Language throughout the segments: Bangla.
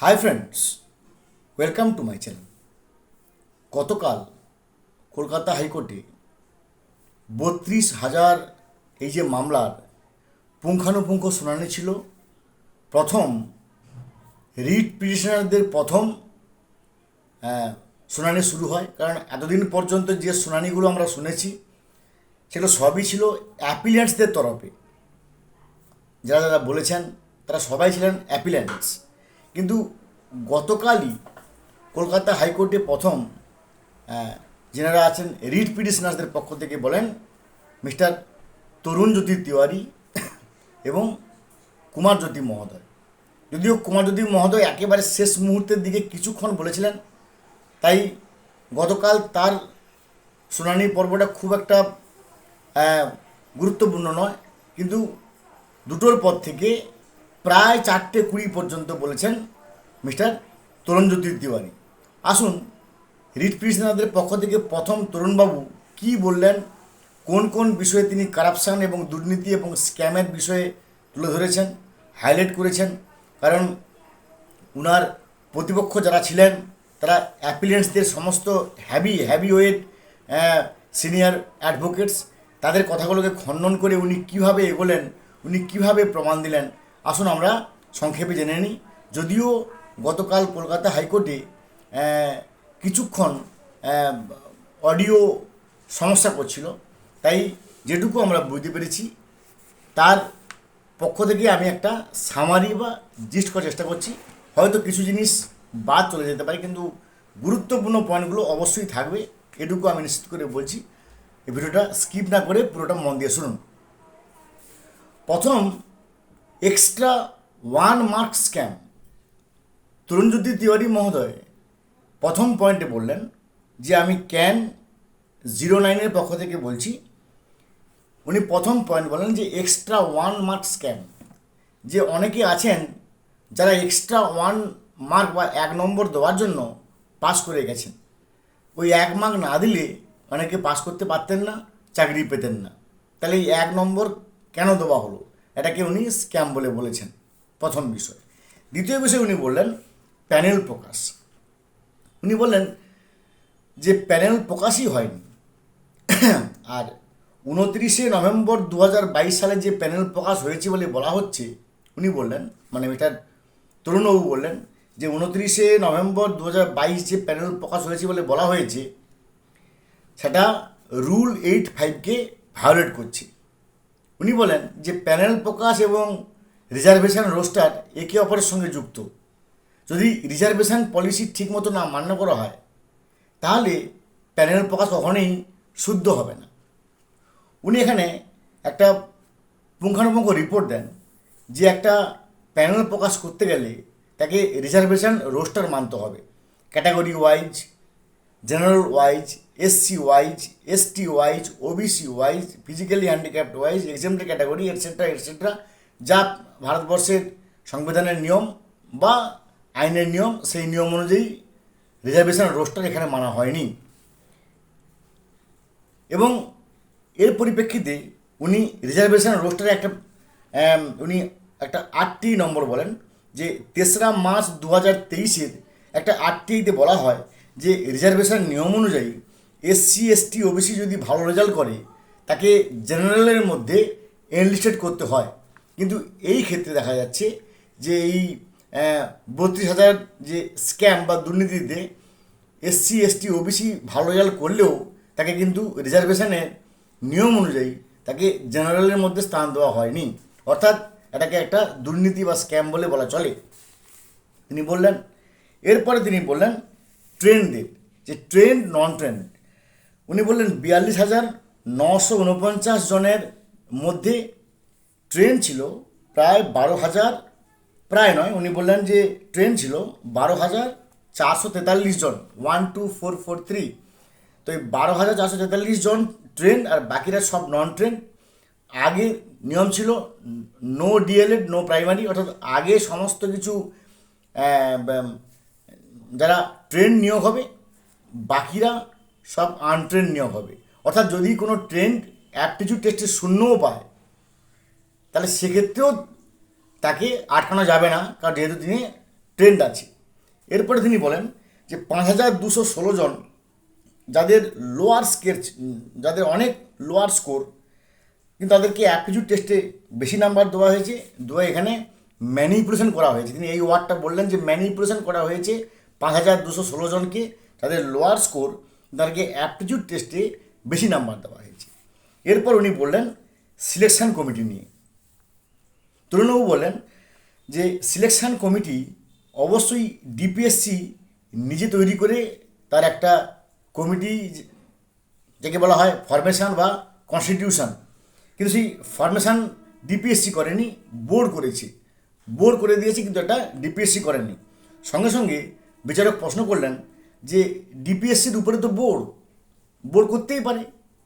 Hi friends welcome to my channel গতকাল কলকাতা হাইকোর্টে বত্রিশ হাজার এই যে মামলার পুঙ্খানুপুঙ্খ শুনানি ছিল। প্রথম রিট পিটিশনারদের প্রথম শুনানি শুরু হয়। কারণ এতদিন পর্যন্ত যে শুনানিগুলো আমরা শুনেছি, সেগুলো সবই ছিল অ্যাপিলিয়েন্টসদের তরফে। যারা যারা বলেছেন, তারা সবাই ছিলেন অ্যাপিলেন্টস কিন্তু গতকালই কলকাতা হাইকোর্টে প্রথম আহ, যেনারা আছেন রিট পিটিশনার্সদের পক্ষ থেকে বলেন মিস্টার তরুণ জ্যোতি তিওয়ারি এবং কুমার জ্যোতি মহোদয়। যদিও কুমার জ্যোতি মহোদয় একেবারে শেষ মুহূর্তের দিকে কিছুক্ষণ বলেছিলেন তাই গতকাল তার শুনানি পর্বটা খুব একটা গুরুত্বপূর্ণ নয়। কিন্তু দুটোর পর থেকে প্রায় চারটে কুড়ি পর্যন্ত বলেছেন মিস্টার তরুণজ্যোতি তিওয়ারি। আসুন রিট পিটিশনারদের পক্ষ থেকে প্রথম তরুণবাবু কি বললেন, কোন কোন বিষয়ে তিনি কারাপশান এবং দুর্নীতি এবং স্ক্যামের বিষয়ে তুলে ধরেছেন হাইলাইট করেছেন? কারণ উনার প্রতিপক্ষ যারা ছিলেন, তারা অ্যাপিলিয়েন্টসদের সমস্ত heavy heavy weight senior advocates তাদের কথাগুলোকে খণ্ডন করে উনি কীভাবে এগোলেন, উনি কীভাবে প্রমাণ দিলেন? আসুন আমরা সংক্ষেপে জেনে নিই। যদিও গতকাল কলকাতা হাইকোর্টে কিছুক্ষণ অডিও সমস্যা করছিল। তাই যেটুকু আমরা বুঝতে পেরেছি, তার পক্ষ থেকে আমি একটা সামারি বা জিস্ট করার চেষ্টা করছি। হয়তো কিছু জিনিস বাদ চলে যেতে পারে, কিন্তু গুরুত্বপূর্ণ পয়েন্টগুলো অবশ্যই থাকবে। এটুকু আমি নিশ্চিত করে বলছি। এই ভিডিওটা স্কিপ না করে পুরোটা মন দিয়ে শুনুন। প্রথম extra one mark scam Tarunjyoti Tiwari মহোদয়, প্রথম পয়েন্টে বললেন যে আমি ক্যান জিরো নাইনের পক্ষ থেকে বলছি। উনি প্রথম পয়েন্ট বলেন যে এক্সট্রা ওয়ান মার্ক স্ক্যাম যে অনেকে আছেন যারা এক্সট্রা ওয়ান মার্ক বা এক নম্বর দেওয়ার জন্য পাস করে গেছেন। ওই এক মার্ক না দিলে অনেকে পাস করতে পারতেন না, চাকরি পেতেন না। তাহলে এই এক নম্বর কেন দেওয়া হলো? এটাকে উনি স্ক্যাম বলে বলেছেন, প্রথম বিষয়। দ্বিতীয় বিষয় উনি বললেন, প্যানেল প্রকাশ। উনি বললেন যে প্যানেল প্রকাশই হয়নি। আর উনত্রিশে নভেম্বর দু হাজার বাইশ সালে যে প্যানেল প্রকাশ হয়েছে বলে বলা হচ্ছে, উনি বললেন মানে এটা তরুণবাবু বললেন যে উনত্রিশে নভেম্বর দু হাজার বাইশ যে প্যানেল প্রকাশ হয়েছে বলে বলা হয়েছে, সেটা রুল এইট ফাইভকে ভায়োলেট করছে। উনি বলেন যে প্যানেল প্রকাশ এবং রিজার্ভেশন রোস্টার একে অপরের সঙ্গে যুক্ত। যদি রিজার্ভেশন পলিসি ঠিকমতো না মান্য করা হয়, তাহলে প্যানেল প্রকাশ কখনোই শুদ্ধ হবে না। উনি এখানে একটা পুঙ্খানুপুঙ্খ রিপোর্ট দেন যে একটা প্যানেল প্রকাশ করতে গেলে তাকে রিজার্ভেশন রোস্টার মানতে হবে। Category wise general wise SC wise ST wise OBC wise physically handicapped wise এক্সামটি category etcetera etcetera যা ভারতবর্ষের সংবিধানের নিয়ম বা আইনের নিয়ম, সেই নিয়ম অনুযায়ী রিজার্ভেশন রোস্টার এখানে মানা হয়নি। এবং এর পরিপ্রেক্ষিতে উনি রিজার্ভেশন রোস্টারে একটা উনি একটা আটটি নম্বর বলেন, যে তেসরা মার্চ দু হাজার তেইশের একটা আটটিতে বলা হয় যে রিজার্ভেশন নিয়ম অনুযায়ী এসসি এসটি ওবিসি যদি ভালো রেজাল্ট করে, তাকে জেনারেলের মধ্যে এনলিস্টেড করতে হয়। কিন্তু এই ক্ষেত্রে দেখা যাচ্ছে যে এই বত্রিশ হাজার যে স্ক্যাম বা দুর্নীতিতে এসসি এসটি ওবিসি ভালো রেজাল্ট করলেও তাকে কিন্তু রিজার্ভেশনের নিয়ম অনুযায়ী তাকে জেনারেলের মধ্যে স্থান দেওয়া হয়নি। অর্থাৎ এটাকে একটা দুর্নীতি বা স্ক্যাম বলে বলা চলে। তিনি বললেন, এরপরে তিনি বললেন ট্রেনদের যে ট্রেন নন ট্রেন্ড উনি বললেন, বিয়াল্লিশ হাজার নশো উনপঞ্চাশ জনের মধ্যে ট্রেন ছিল, প্রায় বারো হাজার। প্রায় নয়, উনি বললেন যে ট্রেন ছিল, বারো হাজার চারশো তেতাল্লিশ জন। One two four four three তো এই বারো হাজার চারশো তেতাল্লিশ জন ট্রেন আর বাকিরা সব নন ট্রেন আগে নিয়ম ছিল নো ডিএলএড নো প্রাইমারি অর্থাৎ আগে সমস্ত কিছু যারা ট্রেন নিয়োগ হবে, বাকিরা সব আনট্রেন নিয়োগ হবে। অর্থাৎ যদি কোনো ট্রেন অ্যাপটিচিউড টেস্টে শূন্যও পায়, তাহলে সেক্ষেত্রেও তাকে আটকানো যাবে না, কারণ যেহেতু তিনি ট্রেন্ড আছে এরপরে তিনি বলেন যে পাঁচ হাজার দুশো ষোলো জন যাদের লোয়ার স্কের যাদের অনেক লোয়ার স্কোর কিন্তু তাদেরকে অ্যাপটিটিউড টেস্টে বেশি নাম্বার দেওয়া হয়েছে। দেওয়া এখানে ম্যানিপুলেশন করা হয়েছে। তিনি এই ওয়ার্ডটা বললেন যে ম্যানিপুলেশন করা হয়েছে পাঁচ হাজার দুশো ষোলো জনকে তাদের লোয়ার স্কোর তাদেরকে অ্যাপটিটিউড টেস্টে বেশি নাম্বার দেওয়া হয়েছে। এরপর উনি বললেন সিলেকশন কমিটি নিয়ে। তরুণবাবু বলেন যে সিলেকশন কমিটি অবশ্যই ডিপিএসসি নিজে তৈরি করে তার একটা কমিটি যাকে বলা হয় ফরমেশন বা কনস্টিটিউশন কিন্তু সেই ফরমেশন ডিপিএসসি করেনি বোর্ড করেছে। বোর্ড করে দিয়েছে, কিন্তু এটা ডিপিএসসি করেনি সঙ্গে সঙ্গে বিচারক প্রশ্ন করলেন যে ডিপিএসসির উপরে তো বোর্ড বোর্ড করতেই পারে,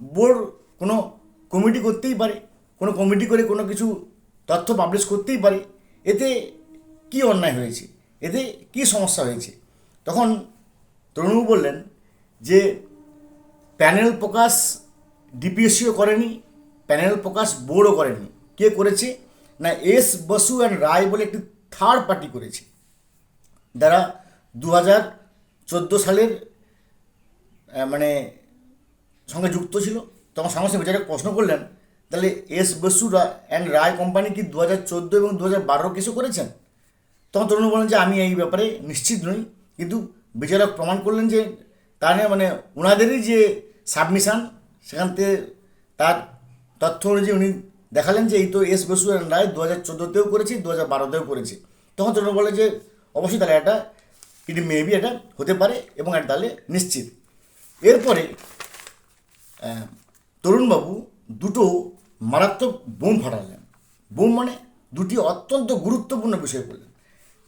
বোর্ড কোনো কমিটি করতেই পারে, কোনো কমিটি করে কোনো কিছু তথ্য পাবলিশ করতেই পারে, এতে কি অন্যায় হয়েছে, এতে কি সমস্যা হয়েছে? তখন তরুণবাবু বললেন যে প্যানেল প্রকাশ ডিপিএসসিও করেনি, প্যানেল প্রকাশ বোর্ডও করেনি। কে করেছে? না, এস বসু অ্যান্ড রায় বলে একটি থার্ড পার্টি করেছে। যারা দু হাজার চোদ্দ সালের মানে সঙ্গে যুক্ত ছিল। তখন সঙ্গে বিচারক প্রশ্ন করলেন, তাহলে S Basu and Roy company কি দু হাজার চোদ্দ এবং দু হাজার বারো কিছু করেছেন? তখন তরুণ বলেন যে, আমি এই ব্যাপারে নিশ্চিত নই। কিন্তু বিচারক প্রমাণ করলেন যে, তার মানে ওনাদেরই যে সাবমিশন সেখান থেকে তার তথ্য অনুযায়ী উনি দেখালেন যে, এই তো এস বসু অ্যান্ড রায় দু হাজার চোদ্দোতেও করেছে দু হাজার বারোতেও করেছে। তখন তরুণ বলে যে, অবশ্যই তাহলে এটা ইট মেবি এটা হতে পারে এবং এটা তাহলে নিশ্চিত এরপরে তরুণবাবু দুটো মারাত্মক বোম ফাটালেন বোম মানে দুটি অত্যন্ত গুরুত্বপূর্ণ বিষয় বললেন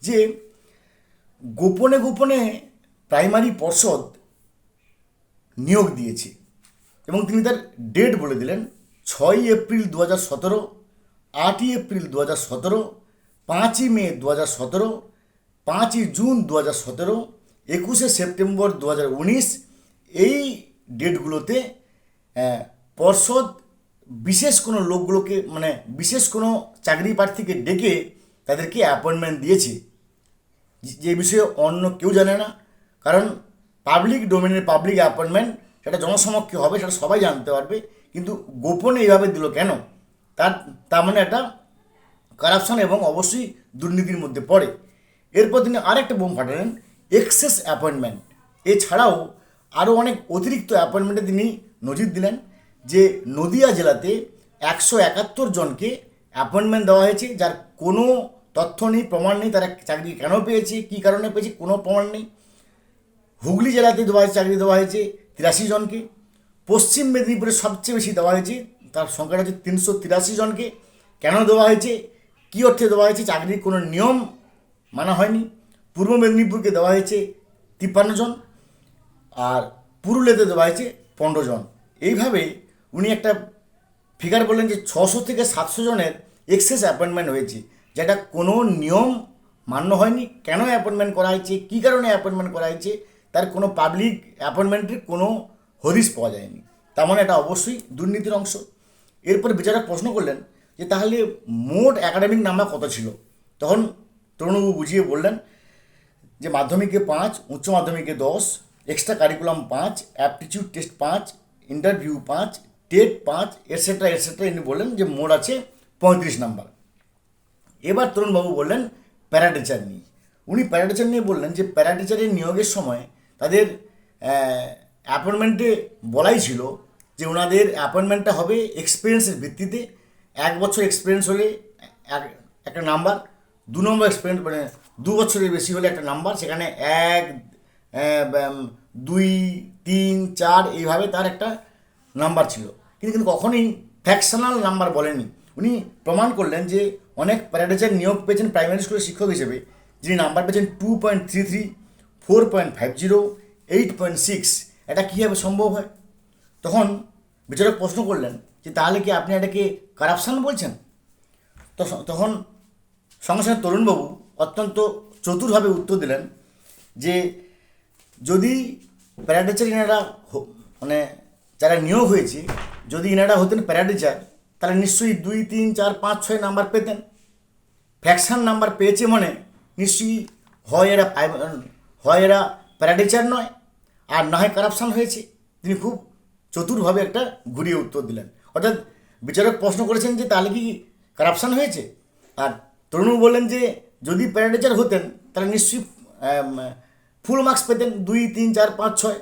যে গোপনে গোপনে প্রাইমারি পর্ষদ নিয়োগ দিয়েছে এবং তিনি তার ডেট বলে দিলেন ছয়ই এপ্রিল দু হাজার সতেরো আটই এপ্রিল দু হাজার সতেরো পাঁচই মে দু হাজার সতেরো পাঁচই জুন দু হাজার সতেরো, একুশে সেপ্টেম্বর দু হাজার উনিশ, এই ডেটগুলোতে পর্ষদ বিশেষ কোনো লোকগুলোকে মানে বিশেষ কোনো চাকরি প্রার্থীকে ডেকে তাদেরকে অ্যাপয়েন্টমেন্ট দিয়েছে। যে বিষয়ে অন্য কেউ জানে না। কারণ পাবলিক ডোমেনের পাবলিক অ্যাপয়েন্টমেন্ট সেটা জনসমক্ষে হবে, সেটা সবাই জানতে পারবে। কিন্তু গোপনে এইভাবে দিল কেন? তার তার মানে একটা কারাপশন এবং অবশ্যই দুর্নীতির মধ্যে পড়ে। এরপর তিনি আরেকটা বোম ফাটালেন এক্সেস অ্যাপয়েন্টমেন্ট এছাড়াও আরও অনেক অতিরিক্ত অ্যাপয়েন্টমেন্টে তিনি নজির দিলেন যে নদিয়া জেলাতে একশো একাত্তর জনকে অ্যাপয়েন্টমেন্ট দেওয়া হয়েছে, যার কোনো তথ্য নেই, প্রমাণ নেই, তারা চাকরি কেন পেয়েছে, কী কারণে পেয়েছে, কোনো প্রমাণ নেই। হুগলি জেলাতে দেওয়া হয়েছে, চাকরি দেওয়া হয়েছে তিরাশি জনকে। পশ্চিম মেদিনীপুরে সবচেয়ে বেশি দেওয়া হয়েছে, তার সংখ্যাটা হচ্ছে তিনশো তিরাশি জনকে। কেন দেওয়া হয়েছে? কী অর্থে দেওয়া হয়েছে? চাকরির কোনো নিয়ম মানা হয়নি। পূর্ব মেদিনীপুরকে দেওয়া হয়েছে তিপ্পান্ন জন আর পুরুলিয়াতে দেওয়া হয়েছে পনেরো জন। এইভাবে উনি একটা ফিগার বললেন যে ছশো থেকে সাতশো জনের এক্সেস অ্যাপয়েন্টমেন্ট হয়েছে, যেটা কোনো নিয়ম মান্য হয়নি। কেন অ্যাপয়েন্টমেন্ট করা হয়েছে? কী কারণে অ্যাপয়েন্টমেন্ট করা হয়েছে? তার কোনো পাবলিক অ্যাপয়েন্টমেন্টের কোনো হদিশ পাওয়া যায়নি। তার মানে এটা অবশ্যই দুর্নীতির অংশ। এরপর বিচারক প্রশ্ন করলেন যে তাহলে মোট একাডেমিক নাম্বার কত ছিল? তখন তরুণবাবু বুঝিয়ে বললেন যে মাধ্যমিকে পাঁচ, উচ্চ মাধ্যমিকে দশ এক্সট্রা কারিকুলাম পাঁচ অ্যাপটিটিউড টেস্ট পাঁচ ইন্টারভিউ পাঁচ টেট পাঁচ এটসেট্রা এটসেট্রা ইনি বললেন যে মোট আছে পঁয়ত্রিশ নাম্বার। এবার তরুণবাবু বললেন প্যারাটিচার নিয়ে। উনি প্যারাটিচার নিয়ে বললেন যে প্যারাটিচারের নিয়োগের সময় তাদের অ্যাপয়েন্টমেন্টে বলাই ছিল যে ওনাদের অ্যাপয়েন্টমেন্টটা হবে এক্সপিরিয়েন্সের ভিত্তিতে। এক বছর এক্সপিরিয়েন্স হলে, এক- একটা নাম্বার। দু নম্বর এক্সপিরিয়েন্স মানে দু বছরের বেশি হলে একটা নাম্বার সেখানে এক দুই, তিন, চার, এইভাবে তার একটা নাম্বার ছিল। কিন্তু কিন্তু কখনোই ফ্যাকশনাল নাম্বার বলেনি উনি প্রমাণ করলেন যে অনেক প্যারাডাইজার নিয়োগ পেয়েছেন প্রাইমারি স্কুলের শিক্ষক হিসেবে, যিনি নাম্বার পেয়েছেন two point three three four point five zero eight point six এটা কীভাবে সম্ভব হয়? তখন বিচারক প্রশ্ন করলেন যে তাহলে কি আপনি এটাকে কারাপশান বলছেন? তখন সঙ্গে সঙ্গে তরুণবাবু অত্যন্ত চতুরভাবে উত্তর দিলেন যে যদি প্যারাটিচার ইনারা মানে যারা নিয়োগ হয়েছে, যদি ইনারা হতেন প্যারাটিচার তাহলে নিশ্চয়ই দুই, তিন, চার, পাঁচ, ছয় নাম্বার পেতেন। ফ্যাকশান নাম্বার পেয়েছে মানে নিশ্চয়ই হয় এরা হয় এরা প্যারাটিচার নয়, আর না হয় কারাপশান হয়েছে। তিনি খুব চতুরভাবে একটা ঘুরিয়ে উত্তর দিলেন। অর্থাৎ বিচারক প্রশ্ন করেছেন যে তাহলে কি কারাপশান হয়েছে? আর তরুণ বললেন যে, যদি প্যারাটিচার হতেন, তাহলে নিশ্চয়ই ফুল মার্কস পেতেন দুই, তিন, চার, পাঁচ, ছয়।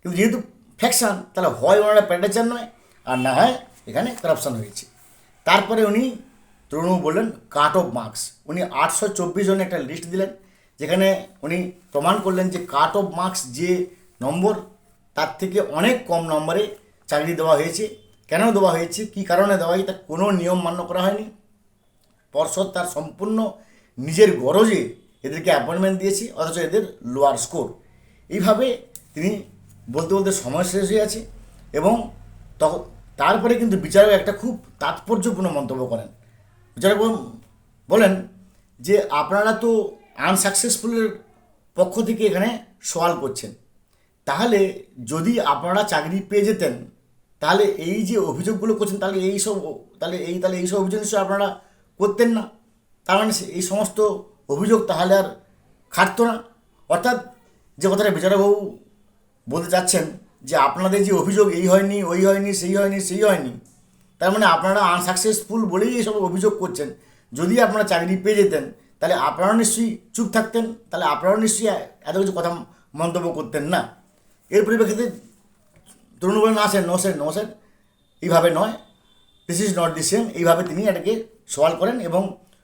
কিন্তু যেহেতু ফ্যাকশন তাহলে হয় ওনারা প্যারাটিচার নয়, আর না হয় এখানে কারাপশান হয়েছে। তারপরে উনি তরুণ বললেন কাট অফ মার্কস উনি আটশো চব্বিশ জনের একটা লিস্ট দিলেন, যেখানে উনি প্রমাণ করলেন যে কাট অফ মার্কস যে নম্বর, তার থেকে অনেক কম নম্বরে চাকরি দেওয়া হয়েছে। কেন দেওয়া হয়েছে? কী কারণে দেওয়া হয়েছে? তার কোনো নিয়ম মান্য করা হয়নি। পর্ষদ তার সম্পূর্ণ নিজের গরজে এদেরকে অ্যাপয়েন্টমেন্ট দিয়েছে, অথচ এদের লোয়ার স্কোর এইভাবে তিনি বলতে বলতে সময় শেষ হয়ে আছে এবং তখন তারপরে কিন্তু বিচারক একটা খুব তাৎপর্যপূর্ণ মন্তব্য করেন। বিচারক বল- বলেন যে আপনারা তো আনসাকসেসফুলের পক্ষ থেকে এখানে সওয়াল করছেন। তাহলে যদি আপনারা চাকরি পেয়ে যেতেন, তাহলে এই যে অভিযোগগুলো করছেন, তাহলে এই সব, তাহলে এই তাহলে এই সব অভিযোগ নিশ্চয়ই আপনারা করতেন না। তার মানে এই সমস্ত অভিযোগ তাহলে আর খাটতো না। অর্থাৎ যে কথাটা বিচারকবাবু বলতে চাচ্ছেন যে আপনাদের যে অভিযোগ এই হয়নি, ওই হয়নি, সেই হয়নি সেই হয়নি, তার মানে আপনারা আনসাকসেসফুল বলেই এইসব অভিযোগ করছেন। যদি আপনারা চাকরি পেয়ে যেতেন, তাহলে আপনারাও নিশ্চয়ই চুপ থাকতেন, তাহলে আপনারাও নিশ্চয়ই এত কিছু কথা মন্তব্য করতেন না। এর পরিপ্রেক্ষিতে তরুণ বলেন না sir no sir no sir এইভাবে নয়। This is not the same এইভাবে তিনি এটাকে সওয়াল করেন এবং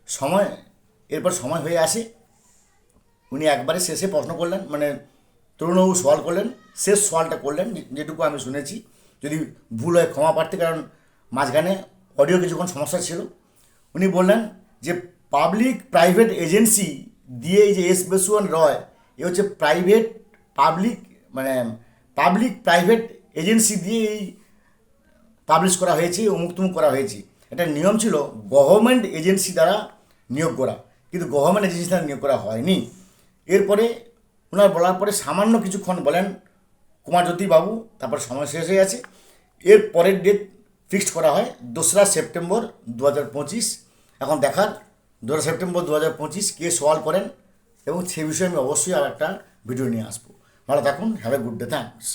সময়, এরপর সময় হয়ে আসে। উনি একবারে শেষে প্রশ্ন করলেন মানে তরুণবাবু সওয়াল করলেন, শেষ সওয়ালটা করলেন যেটুকু আমি শুনেছি। যদি ভুল হয় ক্ষমা প্রার্থী, কারণ মাঝখানে অডিও কিছুক্ষণ সমস্যা ছিল। উনি বললেন যে পাবলিক প্রাইভেট এজেন্সি দিয়ে এই যে এস বেসুয়ান রয় এ হচ্ছে প্রাইভেট পাবলিক মানে পাবলিক প্রাইভেট এজেন্সি দিয়ে এই পাবলিশ করা হয়েছে অমুক তুমুক করা হয়েছে। এটা নিয়ম ছিল গভর্নমেন্ট এজেন্সি দ্বারা নিয়োগ করা। কিন্তু গভর্নমেন্ট এজেন্সি দ্বারা নিয়োগ করা হয়নি। এরপরে ওনার বলার পরে সামান্য কিছুক্ষণ বলেন কুমারজ্যোতি বাবু, তারপর সময় শেষ হয়ে গেছে। এর পরের ডেট ফিক্সড করা হয়, দোসরা সেপ্টেম্বর দু হাজার পঁচিশ। এখন দেখার, দোসরা সেপ্টেম্বর দু হাজার পঁচিশ কে সওয়াল করেন এবং সে বিষয়ে আমি অবশ্যই আর একটা ভিডিও নিয়ে আসব। ভালো থাকুন have a good day thanks